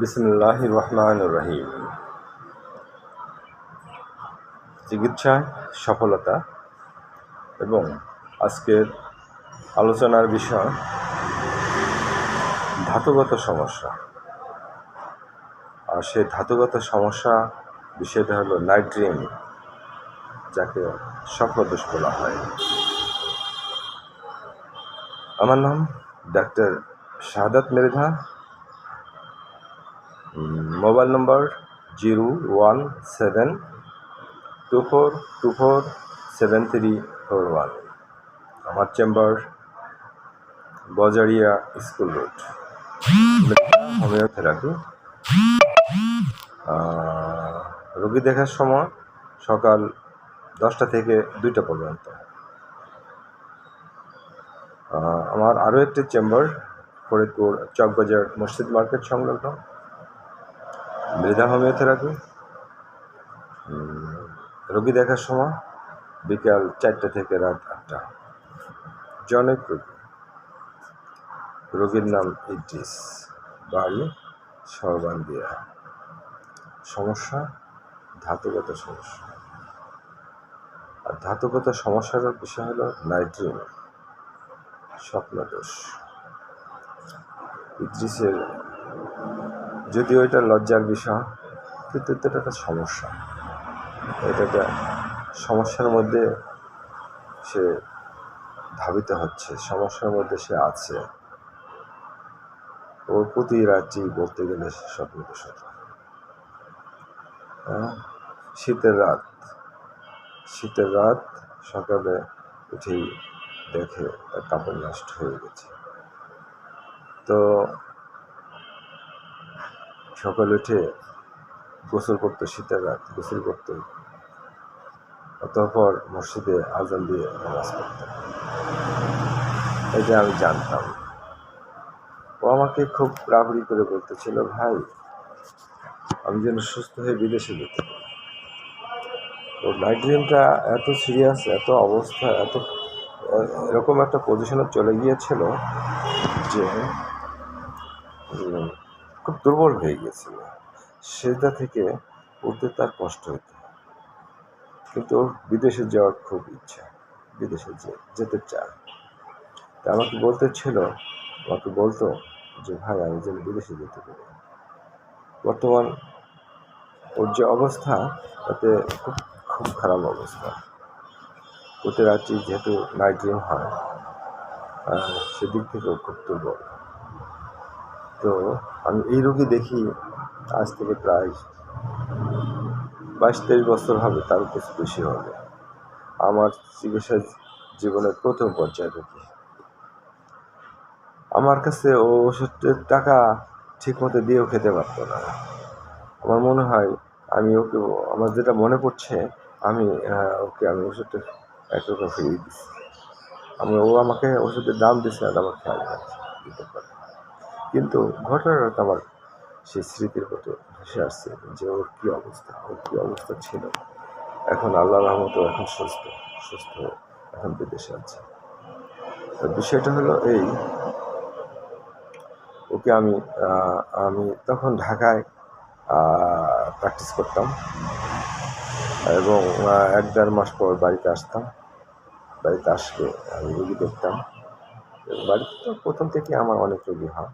বিসমুল্লাহ রহমান রহিম চিকিৎসায় সফলতা এবং আজকের আলোচনার বিষয় ধাতুগত সমস্যা। আর সেই ধাতুগত সমস্যা বিষয়টা হলো নাইট ড্রিম যাকে স্বপ্নদোষ বলা হয়। আমার নাম doctor Shahadat Mridha. Mobile number zero one seven two four two four seven three four one. আমার chamber Bazaria school road. Homeotherapy রোগী দেখার সময় সকাল দশটা থেকে দুইটা পর্যন্ত। আমার আরও একটি চেম্বার, ফরিদপুর চকবাজার মসজিদ মার্কেট সংলগ্ন। মৃদা হোমিওথেরাপি রোগী দেখার সময় বিকাল চারটে থেকে রাত আটটা। জনক রোগী। রোগীর নাম ইদ্রিস। বাড়ি সরবান্দিয়া। সমস্যা? ধাতুগত সমস্যা। আর ধাতুগত সমস্যার বিষয় হলো নাইট্রিন, স্বপ্নদোষ। ইদ্রিসের যদিও এটা লজ্জার বিষয় কিন্তু এটা একটা সমস্যা। এটা একটা সমস্যার মধ্যে সে ধাবিত হচ্ছে সমস্যার মধ্যে সে আছে। ওর প্রতি রাত্রি বলতে গেলে স্বপ্নদোষ হতো হ্যাঁ, শীতের রাত। শীতের রাত সকালে উঠেই দেখে তার কাপড় নষ্ট হয়ে গেছে। তো সকালে উঠে গোসল করতো, শীতের রাত গোসল করতো অতঃপর মসজিদে আজান দিয়ে নামাজ পড়তো। এটা আমি জানতাম। ও আমাকে খুব রাবড়ি করে বলতেছিল, ভাই, আমি যেন সুস্থ হয়ে বিদেশে যেতে পারি। তো নাইট এত সিরিয়াস এত অবস্থা, এত, এরকম একটা পজিশনে চলে গিয়েছিল যে খুব দুর্বল হয়ে গিয়েছিল। সেটা থেকে উঠতে তার কষ্ট হতো কিন্তু বিদেশে যাওয়ার খুব ইচ্ছা, বিদেশে যেতে চায়। তা আমাকে বলতে ছিল, আমাকে বলতো যে, ভাই, আমি যেন বিদেশে যেতে পারি। বর্তমান ওর যে অবস্থা, তাতে খুব খুব খারাপ অবস্থা। প্রতি রাত্রি যেহেতু নাইট ড্রিম হয় সেদিক থেকেও খুব দুর্বল। তো আমি এই রোগী দেখি আজ থেকে প্রায় বাইশ তেইশ বছর হবে তার কিছু বেশি হবে। আমার চিকিৎসা জীবনের প্রথম পর্যায়ে রোগী। আমার কাছে ও ওষুধের টাকা ঠিকমতো দিয়েও খেতে পারতো না। আমার মনে হয় আমি ওকে, আমার যেটা মনে পড়ছে, আমি ওকে আমি ওষুধটা এক টাকা ফিরিয়ে দিচ্ছি আমি, ও আমাকে ওষুধের দাম দিচ্ছে আর আমার খেয়াল রাখছে। দিতে পারে। কিন্তু ঘটনাটা আমার সেই স্মৃতির মতো ভেসে আসছে যে ওর কী অবস্থা, ওর কী অবস্থা ছিল। এখন আল্লাহ রহমত এখন সুস্থ সুস্থ এখন বিদেশে আছে। তো বিষয়টা হলো এই, ওকে আমি আমি তখন ঢাকায় প্র্যাকটিস করতাম। এবং এক দেড় মাস পর বাড়িতে আসতাম। বাড়িতে আসলে আমি রুগী দেখতাম। বাড়িতে তো প্রথম থেকে আমার অনেক রুগী হয়।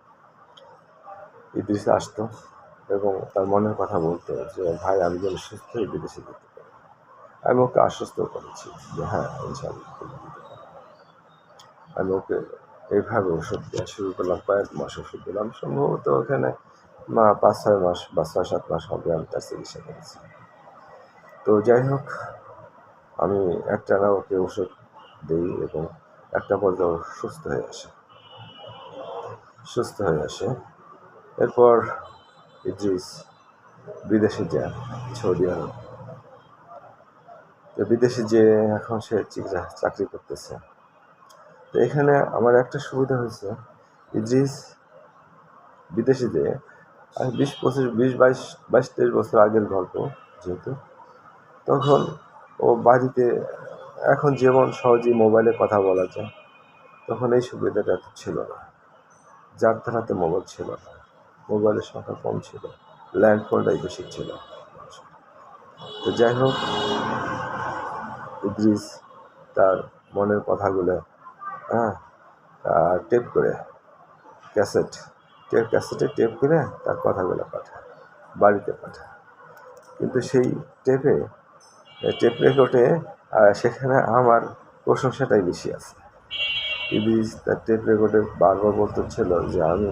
ইদ্রিসে আসতো এবং তার মনের কথা বলতো যে, ভাই, আমি যেন সুস্থ হয়ে বিদেশে যেতে পারি। আমি ওকে আশ্বস্ত করেছি যে হ্যাঁ ইনশাআল্লাহ। আমি ওকে এইভাবে ওষুধ দেওয়া শুরু করলাম, কয়েক মাস ওষুধ দিলাম। সম্ভবত ওখানে মা পাঁচ, ছয় মাস বা ছয়, সাত মাস হবে, আমি তার চিকিৎসা করেছি। তো যাই হোক, আমি একটা একটানা ওকে ওষুধ দিই এবং একটা পর্যায়ে সুস্থ হয়ে আসে। সুস্থ হয়ে আসে। এরপর ইদ্রিস, বিদেশে যায় সৌদি আরব। তো বিদেশে যে এখন সে চাকরি করতেছে। তো এখানে আমার একটা সুবিধা হয়েছে। ইদ্রিস বিদেশে যে আর বিশ পঁচিশ, বিশ বাইশ বাইশ তেইশ বছর আগের গল্প যেহেতু, তখন ও বাড়িতে এখন যেমন সহজেই মোবাইলে কথা বলা যায়, তখন এই সুবিধাটা ছিল না। যার হাতে মোবাইল ছিল না। মোবাইলের সংখ্যা কম ছিল ল্যান্ড ফোনটাই বেশি ছিল। তো যাই হোক, ইদ্রিস তার মনের কথাগুলো হ্যাঁ টেপ করে, ক্যাসেট, টেপ, ক্যাসেটে টেপ করে তার কথাগুলো পাঠায়, বাড়িতে পাঠায়। কিন্তু সেই টেপে, টেপ রেকর্ডে সেখানে আমার প্রশংসাটাই বেশি আছে। ইদ্রিস তার টেপ রেকর্ডে বারবার বলতে ছিল যে আমি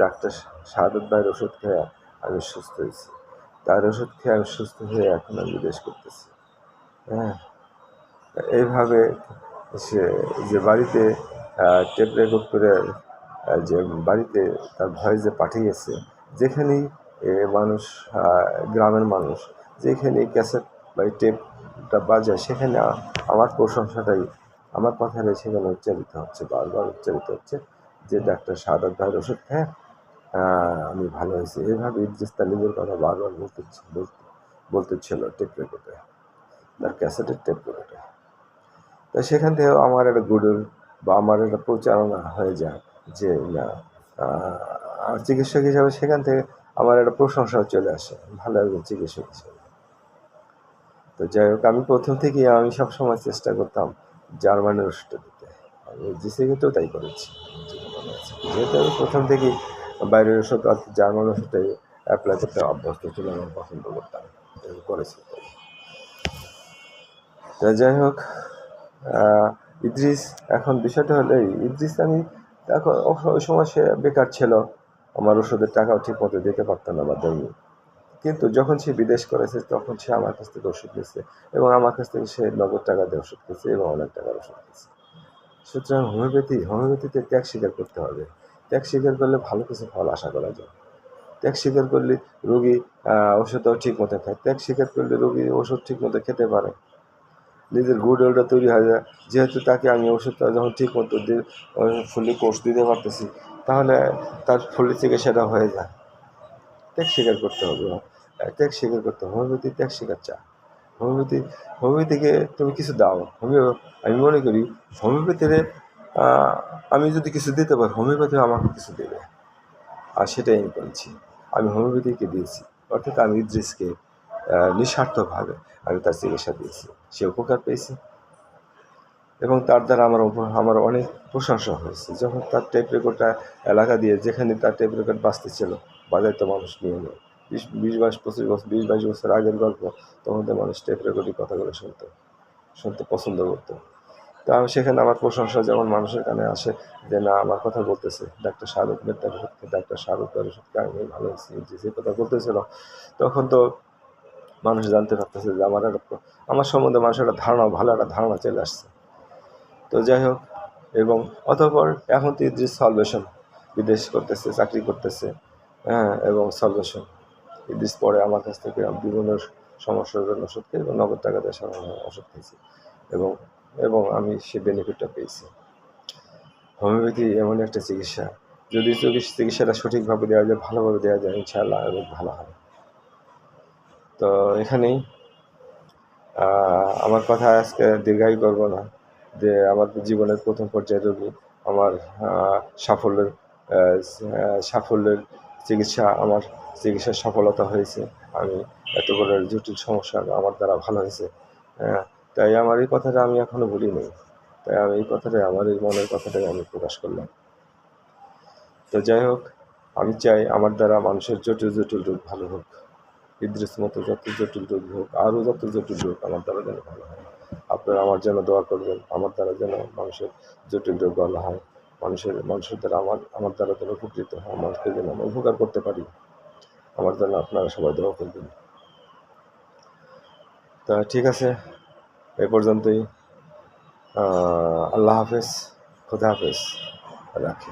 ডাক্তার শাহাদত ভাইয়ের ওষুধ খেয়ে আমি সুস্থ হয়েছি। তার ওষুধ খেয়ে আমি সুস্থ হয়ে এখন আমি বিদেশ করতেছি। হ্যাঁ? এইভাবে সে যে বাড়িতে টেপ রেকর্ড করে যে বাড়িতে তার ভয়েস যে পাঠিয়েছে, যেখানেই মানুষ গ্রামের মানুষ যেখানে ক্যাসেট বা টেপটা বাজায়, সেখানে আমার প্রশংসাটাই, আমার কথাটাই সেখানে উচ্চারিত হচ্ছে, বারবার উচ্চারিত হচ্ছে যে ডাক্তার সাদাত ভাইয়ের ওষুধ খেয়ে আমি ভালো হয়েছি এইভাবে ইদ্রিস নিজের কথা বারবার বলতে বলতে বলতেছিল টেপ রেকর্ডে। তার ক্যাসেটের টেপ রেকর্ডে। তো সেখান থেকেও আমার একটা গুডউইল বা আমার একটা প্রচারণা হয়ে যায় যে, না চিকিৎসক হিসাবে সেখান থেকে আমার একটা প্রশংসাও চলে আসে। ভালো একজন চিকিৎসক হিসাবে। তো যাই হোক, আমি প্রথম থেকেই আমি সবসময় চেষ্টা করতাম জার্মানির ওষুধটা দিতে। আমি তাই করেছি। যেহেতু আমি প্রথম থেকেই বাইরের ওষুধ অর্থাৎ জার্মান ওষুধটাই অ্যাপ্লাই করতে অভ্যস্ত ছিল আমি পছন্দ করতাম। এবং করেছি। যাই হোক ইদ্রিস, এখন বিষয়টা হলো ইদ্রিস আমি এখন ওই সময় সে বেকার ছিল, আমার ওষুধের টাকাও ঠিক মতো দিতে পারতো না বা দেয়নি। কিন্তু যখন সে বিদেশ করেছে, তখন সে আমার কাছ থেকে ওষুধ নিচ্ছে এবং আমার কাছ থেকে সে নগদ টাকা দিয়ে ওষুধ খেয়েছে এবং অনেক টাকার ওষুধ খেয়েছে। সুতরাং হোমিওপ্যাথি, হোমিওপ্যাথিতে ত্যাগ স্বীকার করতে হবে। ত্যাগ স্বীকার করলে ভালো কিছু ফল আশা করা যায়। ত্যাগ স্বীকার করলে রোগী আহ, ওষুধও ঠিক মতো খায়। ত্যাগ স্বীকার করলে রোগী ওষুধ ঠিক মতো খেতে পারে। নিজের গুড ওলটা তৈরি হয়ে যায়। যেহেতু তাকে আমি ওষুধটা যখন ঠিক মতো দিয়ে ফুলি কোর্স দিতে পারতেছি তাহলে তার ফুলি চিকিৎসাটা হয়ে যায়। ত্যাগ স্বীকার করতে হবে। ত্যাগ স্বীকার করতে হবে। হোমিওপ্যাথি ত্যাগ স্বীকার চা হোমিওপ্যাথি হোমিওপ্যাথিকে তুমি কিছু দাও। হোমিও আমি মনে করি হোমিওপ্যাথিরে আহ, আমি যদি কিছু দিতে পারি হোমিওপ্যাথি আমাকে কিছু দেবে। আর সেটাই আমি করেছি আমি হোমিওপ্যাথিকে দিয়েছি। অর্থাৎ আমি ইদ্রিসকে নিঃস্বার্থভাবে আমি তার চিকিৎসা দিয়েছি। সে উপকার পেয়েছে। এবং তার দ্বারা আমার আমার অনেক প্রশংসা হয়েছে। যখন তার টেপ রেকর্ডটা এলাকা দিয়ে, যেখানে তার টেপ রেকর্ড বাঁচতে ছিল বাজাইতে মানুষ নিয়ে নেয়। বিশ বিশ বাইশ, পঁচিশ বছর, বিশ বাইশ বছর আগের গল্প, তখন তো মানুষ টেপ রেকর্ডের কথাগুলো শুনতো, শুনতে পছন্দ করতো। তো আমি সেখানে আমার প্রশংসা যেমন মানুষের কানে আসে যে, না, আমার কথা বলতেছে। ডাক্তার শাহরুখ মেয়ের ওষুধকে ডাক্তার শাহরুখ মেয়ের ওষুধকে আমি ভালো যে যে কথা বলতেছিল। তখন তো মানুষ জানতে পারতেছে যে, আমার একটা আমার সম্বন্ধে মানুষের একটা ধারণা, ভালো একটা ধারণা চলে আসছে। তো যাই হোক, এবং অতঃপর এখন তো ইদ্রিস সলভেশন বিদেশ করতেছে, চাকরি করতেছে হ্যাঁ এবং সলভেশন ইদ্রিস পরে আমার কাছ থেকে বিভিন্ন সমস্যার জন্য ওষুধ খেয়ে এবং নগদ টাকা সাধারণ ওষুধ খেয়েছি। এবং এবং আমি সে বেনিফিটটা পেয়েছি। হোমিওপ্যাথি এমন একটা চিকিৎসা। যদি চিকিৎসা- চিকিৎসাটা সঠিকভাবে দেওয়া যায় ভালোভাবে দেওয়া যায় ইনশাআল্লাহ এবং ভালো হয় তো এখানেই আমার কথা আজকে দীর্ঘায়ু করব না। যে আমার জীবনের প্রথম পর্যায়ে রোগী আমার সাফল্যের সাফল্যের চিকিৎসা আমার চিকিৎসার সফলতা হয়েছে। আমি এত বড় জটিল সমস্যা আমার দ্বারা ভালো হয়েছে। হ্যাঁ, তাই আমার এই কথাটা আমি এখনও ভুলিনি। তাই আমি এই কথাটাই, আমার এই মনের কথাটাই আমি প্রকাশ করলাম। তো যাই হোক, আমি চাই আমার দ্বারা মানুষের জটিল জটিল রোগ ভালো হোক ইদ্রিস মতো যত জটিল রোগ হোক, আরও যত জটিল রোগ আমার দ্বারা যেন ভালো হয়। আপনারা আমার জন্য দোয়া করবেন, আমার দ্বারা যেন মানুষের জটিল রোগ ভালো হয়, মানুষের মানুষের দ্বারা আমার আমার দ্বারা যেন উপকৃত হয়, মানুষকে যেন আমি উপকার করতে পারি। আমার জন্য আপনারা সবাই দোয়া করবেন। তা ঠিক আছে এ পর্যন্তই। আল্লাহ হাফেজ খুদা হাফেজ রাখি।